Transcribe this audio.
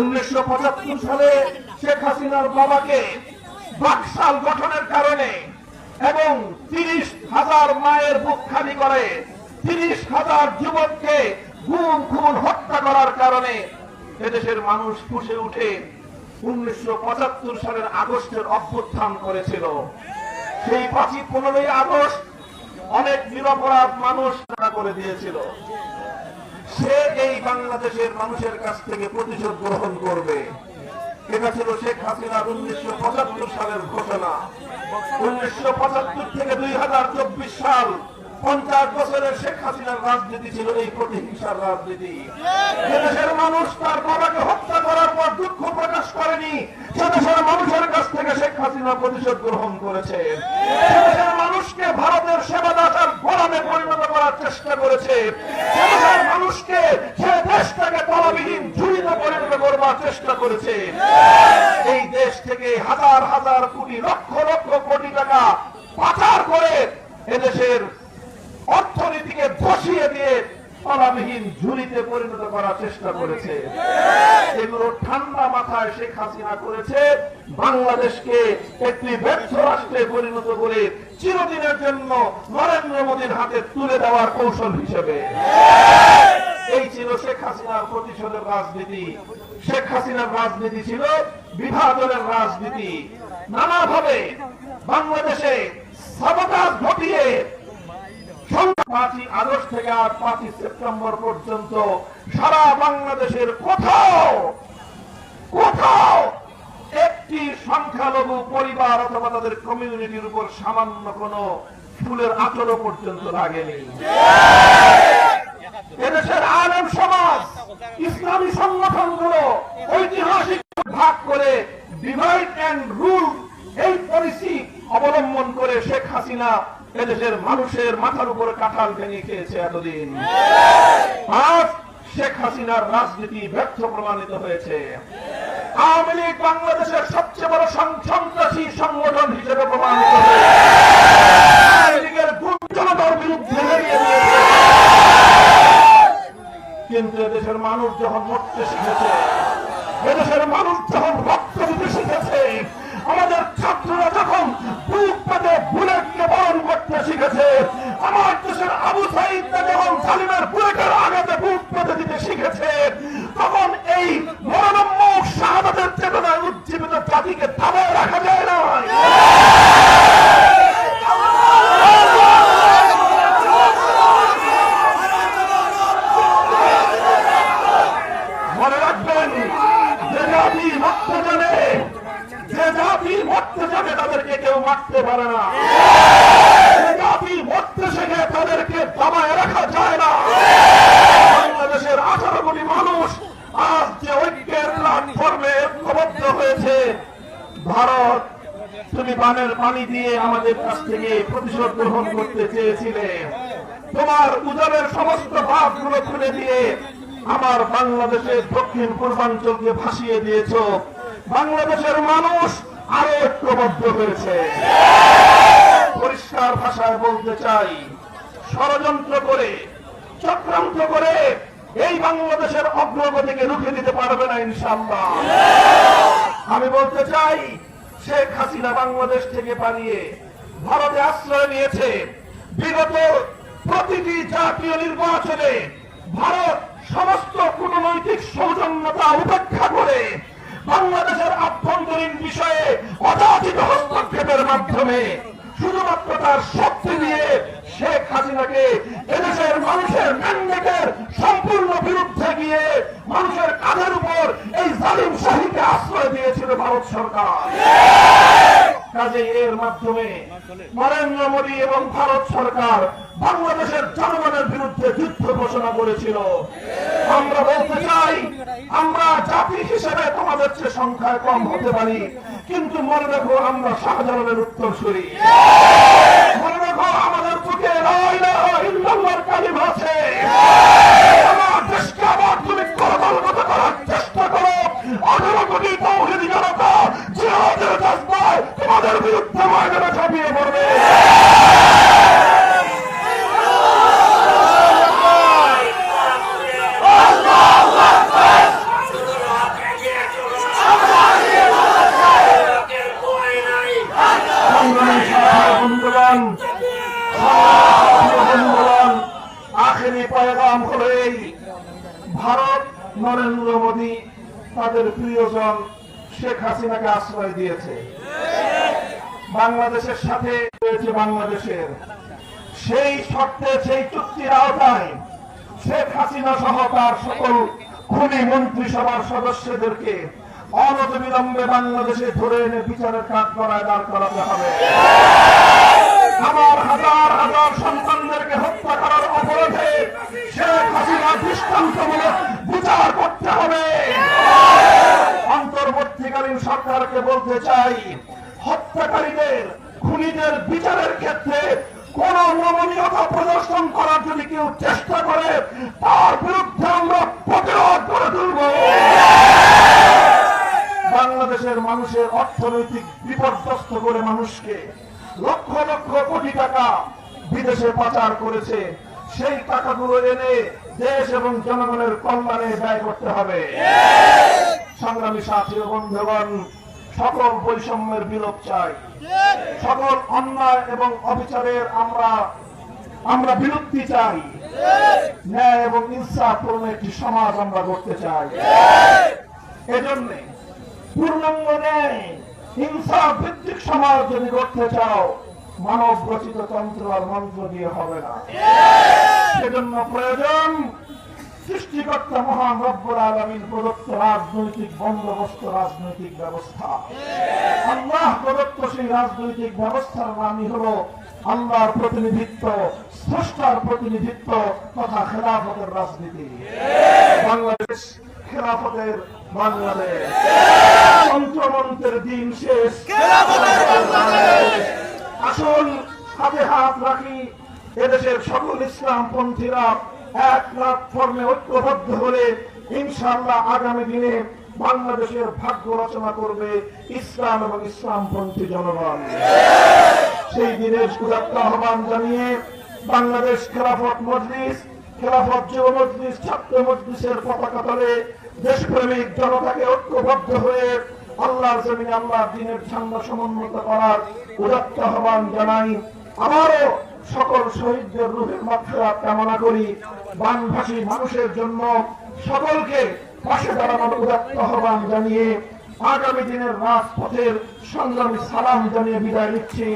উনিশশো পঁচাত্তর সালে শেখ হাসিনার বাবাকে বাকশাল গঠনের কারণে এবং তিরিশ হাজার মায়ের বুক খালি করে তিরিশ হাজার যুবককে গুম খুন হত্যা করার কারণে এদেশের মানুষ ফুসে উঠে উনিশশো পঁচাত্তর সালের আগস্টের অভ্যুত্থান করেছিল। সেই পাঁচই, পনেরোই আগস্ট অনেক নিরপরাধ মানুষ করে দিয়েছিল। সে এই বাংলাদেশের মানুষের কাছ থেকে প্রতিশোধ গ্রহণ করবে, এটা ছিল শেখ হাসিনার উনিশশো পঁচাত্তর সালের ঘোষণা। উনিশশো পঁচাত্তর থেকে দুই হাজার চব্বিশ সাল পঞ্চাশ বছরের শেখ হাসিনার রাজনীতি ছিল এই প্রতিহিংসার রাজনীতি। দেশের মানুষ তার বাবাকে হত্যা করার পর দুঃখ প্রকাশ করেনি। সেদেশের মানুষের কাছ থেকে শেখ হাসিনা প্রতিশোধ গ্রহণ করেছে। সেদেশের মানুষকে ভারতের সেবাদাতার গোলামে পরিণত করার চেষ্টা করেছে সেদেশের মানুষকে সে দেশটাকে তলাবিহীন ঝুড়িতে পরিণত করবার চেষ্টা করেছে। এই দেশ থেকে হাজার হাজার কোটি লক্ষ লক্ষ কোটি টাকা পাচার করে এদেশের অর্থনীতিকে ধসিয়ে দিয়ে তলাবিহীন ঝুড়িতে পরিণত করার চেষ্টা করেছে। এগুলো ঠান্ডা মাথায় শেখ হাসিনা করেছে। বাংলাদেশকে একটি ব্যর্থ রাষ্ট্রে পরিণত করে চিরদিনের জন্য নরেন্দ্র মোদীর হাতে তুলে দেওয়ার কৌশল হিসেবে। ছিল শেখ হাসিনার প্রতিশোধের রাজনীতি। শেখ হাসিনার রাজনীতি ছিল বিভাজনের রাজনীতি। নানাভাবে বাংলাদেশে সাবকাশ ঘটিয়ে সামান্য কোন ফুলের আচরণ পর্যন্ত লাগেনি। এদেশের আলেম সমাজ, ইসলামী সংগঠনগুলো ঐতিহাসিক ভাগ করে ডিভাইড অ্যান্ড রুল এই পলিসি অবলম্বন করে শেখ হাসিনা এদেশের মানুষের মাথার উপরে কাঁঠাল ভেঙে খেয়েছে এতদিন। আজ শেখ হাসিনার রাজনীতি ব্যর্থ প্রমাণিত হয়েছে। আওয়ামী লীগ বাংলাদেশের সবচেয়ে বড় সন্ত্রাসী সংগঠন হিসেবে প্রমাণিত হয়েছে। লীগের গুঞ্জনতার বিরুদ্ধে দাঁড়িয়ে দিয়েছে। কিন্তু এদেশের মানুষ যখন মরতে শিখেছে, এদেশের মানুষ যখন রক্ত দিতে শিখেছে, আমাদের ছাত্ররা যখন বরণ করতে শিখেছে, আমার দেশের আবু সাইদরা যখন সালিমের বুলেটের আঘাতে পেতে দিতে শিখেছে তখন এই মরণম্য শাহাদাতের চেতনায় উজ্জীবিত জাতিকে থামায় রাখা যায় না মনে রাখবেন যে জাতি মরতে জানে যে জাতি মরতে জানে তাদেরকে কেউ মারতে পারে না। জাতি মরতে শেখে তাদেরকে দাবায় রাখা যায় না। বাংলাদেশের আঠারো কোটি মানুষ আজ যে ঐক্যের প্ল্যাটফর্মে ঐক্যবদ্ধ হয়েছে ভারত তুমি পানের পানি দিয়ে আমাদের কাছ থেকে প্রতিশোধ গ্রহণ করতে চেয়েছিলে। তোমার সমস্ত খুলে দিয়ে আমার বাংলাদেশের দক্ষিণ পূর্বাঞ্চলকে ভাসিয়ে দিয়েছ। বাংলাদেশের মানুষ আরও ঐক্যবদ্ধ হয়েছে। পরিষ্কার ভাষায় বলতে চাই, ষড়যন্ত্র করে, চক্রান্ত করে এই বাংলাদেশের অগ্রগতিকে রুখে দিতে পারবে না ইনশাল্লাহ আমি বলতে চাই, শেখ হাসিনা বাংলাদেশ থেকে পালিয়ে ভারতে আশ্রয় নিয়েছে। বিগত প্রতিটি জাতীয় নির্বাচনে ভারত সমস্ত কূটনৈতিক সৌজন্যতা উপেক্ষা করে বাংলাদেশের আভ্যন্তরীণ বিষয়ে অযাচিত হস্তক্ষেপের মাধ্যমে শুধুমাত্র তার শক্তি দিয়ে শেখ হাসিনাকে এদেশের মানুষের ম্যান্ডেটের সম্পূর্ণ বিরুদ্ধে গিয়ে মানুষের কাঁধের উপর এই জালিম শাহীকে আশ্রয় দিয়েছিল ভারত সরকার। কাজে এর মাধ্যমে নরেন্দ্র মোদী এবং ভারত সরকার বাংলাদেশের জনগণের বিরুদ্ধে যুদ্ধ ঘোষণা করেছিল। আমরা বলতে চাই, আমরা জাতি হিসেবে চেয়ে সংখ্যায় কম হতে পারি। কিন্তু মনে রাখো আমরা শাহজালালের উত্তরসূরি। মনে কাহিনী পয়গাম হলেই ভারত নরেন্দ্র মোদী তাদের প্রিয়জন শেখ হাসিনাকে আশ্রয় দিয়েছে। বাংলাদেশের সাথে রয়েছে বাংলাদেশের। সেই শর্তে, সেই চুক্তির আওতায় শেখ হাসিনা সহ তার সকল খুনি মন্ত্রিসভার সদস্যদেরকে অনত বিলম্বে বাংলাদেশে ধরে এনে বিচারের কাজ করায় দাঁড় করাতে হবে। আমার হাজার হাজার সন্তানদেরকে হত্যা করা কেউ চেষ্টা করে, তার বিরুদ্ধে আমরা প্রতিরোধ করে তুলব। বাংলাদেশের মানুষের অর্থনৈতিক বিপর্যস্ত করে মানুষকে লক্ষ লক্ষ কোটি টাকা বিদেশে পাচার করেছে, সেই টাকাগুলো এনে দেশ এবং জনগণের কল্যাণে ব্যয় করতে হবে। সংগ্রামী সাথী বন্ধুগণ, সকল বৈষম্যের বিলোপ চাই। সকল অন্যায় এবং অবিচারের আমরা আমরা বিলুপ্তি চাই। ন্যায় এবং ইনসাফপূর্ণ একটি সমাজ আমরা গড়তে চাই। এজন্য পূর্ণাঙ্গ ন্যায় ইনসাফ ভিত্তিক সমাজ যদি গড়তে চাও, মানব রচিত তন্ত্র আর মন্ত্র দিয়ে হবে না। সেজন্য প্রয়োজন সৃষ্টিকর্তা মহান রব্বুল আলমীর প্রদত্ত রাজনৈতিক বন্দোবস্ত, রাজনৈতিক ব্যবস্থা। আল্লাহ প্রদত্ত সেই রাজনৈতিক ব্যবস্থার নামই হলো আল্লাহর প্রতিনিধিত্ব স্রষ্টার প্রতিনিধিত্ব তথা খেলাফতের রাজনীতি। বাংলাদেশ খেলাফতের বাংলাদেশ। তন্ত্রমন্ত্রের দিন শেষ। আসুন হাতে হাত রাখি এদেশের সকল ইসলাম পন্থীরা এক প্ল্যাটফর্মে ঐক্যবদ্ধ হলে ইনশাআল্লাহ আগামী দিনে বাংলাদেশের ভাগ্য রচনা করবে ইসলাম এবং ইসলামপন্থী জনগণ। সেই দিনের সুরক্ষ আহ্বান জানিয়ে বাংলাদেশ খেলাফত মজলিস, খেলাফত যুব মজলিস, ছাত্র মজলিসের পতাকা তলে দেশপ্রেমিক জনতাকে ঐক্যবদ্ধ হয়ে আল্লাহর জমিনে আল্লাহর দিনের ঠান্ডা সমন্বিত করার উদাত্ত আহ্বান জানাই। আবারও সকল শহীদদের রূপের মাত্রা কামনা করি। বানভাসী মানুষের জন্য সকলকে পাশে দাঁড়ানোর উদাত্ত আহ্বান জানিয়ে আগামী দিনের রাজপথের সংগ্রামী সালাম জানিয়ে বিদায় নিচ্ছি।